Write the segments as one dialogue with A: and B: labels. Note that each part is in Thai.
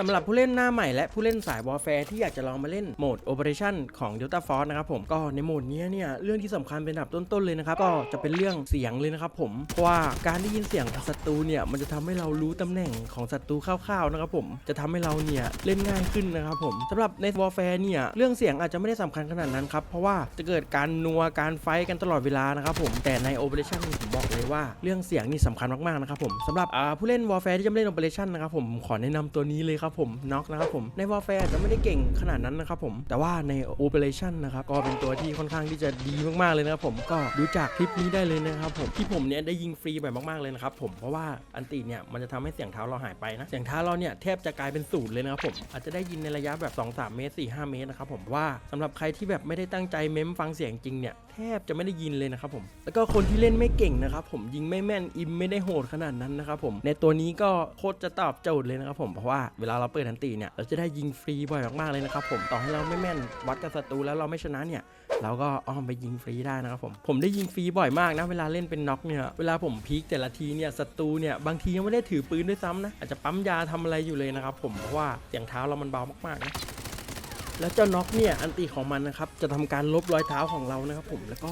A: สำหรับผู้เล่นหน้าใหม่และผู้เล่นสายวอ r แฟร์ที่อยากจะลองมาเล่นโหมด Operation ของ Delta Force นะครับผมก็ในโหมดนี้เนี่ยเรื่องที่สำคัญเป็นอันดับต้นๆเลยนะครับก็จะเป็นเรื่องเสียงเลยนะครับผมเพราะว่าการได้ยินเสียงศัตรูเนี่ยมันจะทำให้เรารู้ตำแหน่งของศัตรูคร่าวๆนะครับผมจะทำให้เราเนี่ยเล่นง่ายขึ้นนะครับผมสำหรับใน Warfare เนี่ยเรื่องเสียงอาจจะไม่ได้สำคัญขนาดนั้นครับเพราะว่าจะเกิดการนัวการไฟกันตลอดเวลานะครับผมแต่ใน Operation นี่ผมบอกเลยว่าเรื่องเสียงนี่สำคัญมากๆนะครับผมสำหรับผู้เล่น Warfare ที่จะเล่น Operation นะครับผมขอแนะนำตัวนี้เลยครับผมน็อกนะครับผมใน Warfare อาจะไม่ได้เก่งขนาดนั้นนะครับผมแต่ว่าใน Operation นนะครับก็เป็นตัวที่ค่อนข้างที่จะดีมากๆเลยนะครับผมก็ดูจากคลิปนี้ได้เลยนะครับผมที่ผมเนี่ยได้ยิงฟรีไปมากๆเลยนะครับผมเพราะว่าอันติเนี่ยมันจะทำให้เสียงเท้าเราหายไปนะเสียงเท้าเราเนี่ยแทบจะกลายเป็นศูนย์เลยนะครับผมอาจจะได้ยินในระยะแบบ 2-3 เมตร 4-5 เมตรนะครับผมว่าสำหรับใครที่แบบไม่ได้ตั้งใจเม้มฟังเสียงจริงเนี่ยแทบจะไม่ได้ยินเลยนะครับผมแล้วก็คนที่เล่นไม่เก่งนะครับผมยิงไม่แม่นอิมไม่ได้โหดขนาดนั้นนะครับผมในตัวนี้ก็โคตรจะตอบโจทย์เลยนะครับผมเพราะว่าเวลาเราเปิดอันติเนี่ยเราจะได้ยิงฟรีบ่อยมากๆเลยนะครับผมต่อให้เราไม่แม่นวัดกับศัตรูแล้วเราไม่ชนะเนี่ยเราก็อ้อมไปยิงฟรีได้นะครับผมผมได้ยิงฟรีบ่อยมากนะเวลาเล่นเป็นน็อกเนี่ยเวลาผมพีคแต่ละทีเนี่ยศัตรูเนี่ยบางทียังไม่ได้ถือปืนด้วยซ้ำนะอาจจะปั๊มยาทำอะไรอยู่เลยนะครับผมเพราะว่าเสียงเท้าเรามันเบามากๆนะแล้วเจ้าน็อกเนี่ยอันตีของมันนะครับจะทำการลบรอยเท้าของเรานะครับผมแล้วก็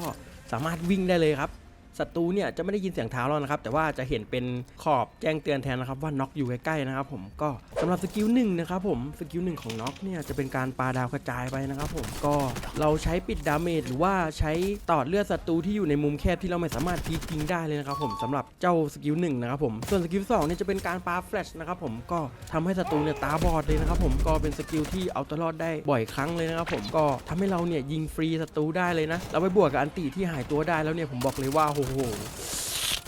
A: สามารถวิ่งได้เลยครับ ศัตรูเนี่ยจะไม่ได้ยินเสียงเท้าเรานะครับ แต่ว่าจะเห็นเป็นขอบแจ้งเตือนแทนนะครับว่าน็อกอยู่ใกล้ๆนะครับผมก็สำหรับสกิลหนึ่งนะครับผมสกิลหนึ่งของน็อกเนี่ยจะเป็นการปาดาวกระจายไปนะครับผมก็เราใช้ปิดดาเมจหรือว่าใช้ตอดเลือดศัตรูที่อยู่ในมุมแคบที่เราไม่สามารถพีคยิงได้เลยนะครับผมสำหรับเจ้าสกิลหนึ่งนะครับผมส่วนสกิลสองเนี่ยจะเป็นการปาแฟลชนะครับผมก็ทำให้ศัตรูเนี่ยตาบอดเลยนะครับผมก็เป็นสกิลที่เอาตัวรอดได้บ่อยครั้งเลยนะครับผมก็ทำให้เราเนี่ยยิงฟรีศัตรูได้เลยนะเราไปบวกกับอันติที่หายตัวได้แล้วเนี่ยผมบอกเลยว่าโอ้โห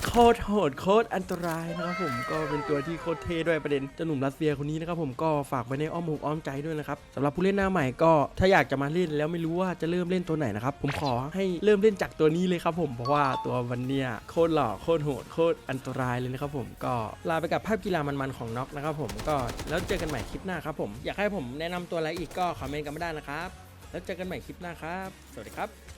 A: โคตรโหดโคตรอันตรายนะครับผมก็เป็นตัวที่โคตรเท่ด้วยประเด็นเจ้าหนุ่มรัสเซียคนนี้นะครับผมก็ฝากไว้ในอ้อมอกอ้อมใจด้วยนะครับสำหรับผู้เล่นหน้าใหม่ก็ถ้าอยากจะมาเล่นแล้วไม่รู้ว่าจะเริ่มเล่นตัวไหนนะครับผมขอให้เริ่มเล่นจากตัวนี้เลยครับผมเพราะว่าตัวมันเนี่ยโคตรหล่อโคตรโหดโคตรอันตรายเลยนะครับผมก็ลาไปกับภาพกีฬามันๆของน็อกนะครับผมก็แล้วเจอกันใหม่คลิปหน้าครับผมอยากให้ผมแนะนำตัวอะไรอีกก็คอมเมนต์กันมาได้นะครับแล้วเจอกันใหม่คลิปหน้าครับ สวัสดีครับ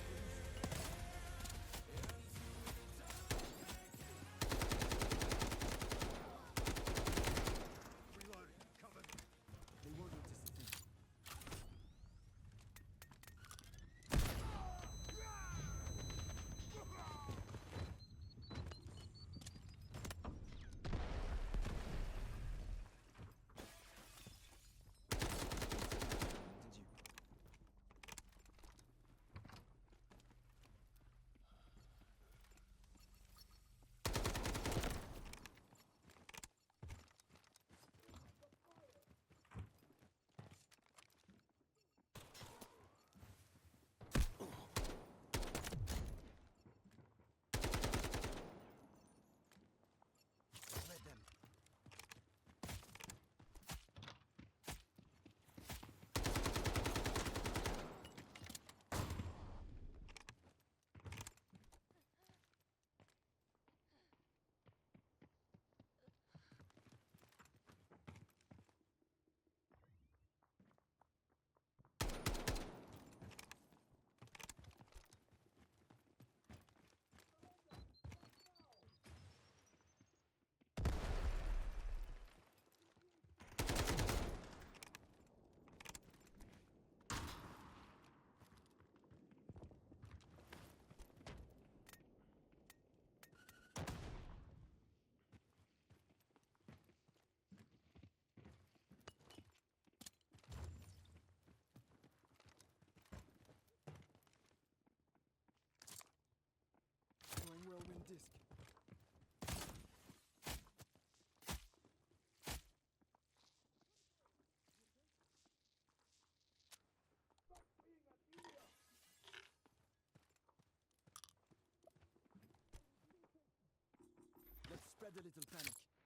B: disc. Let's spread a little panic.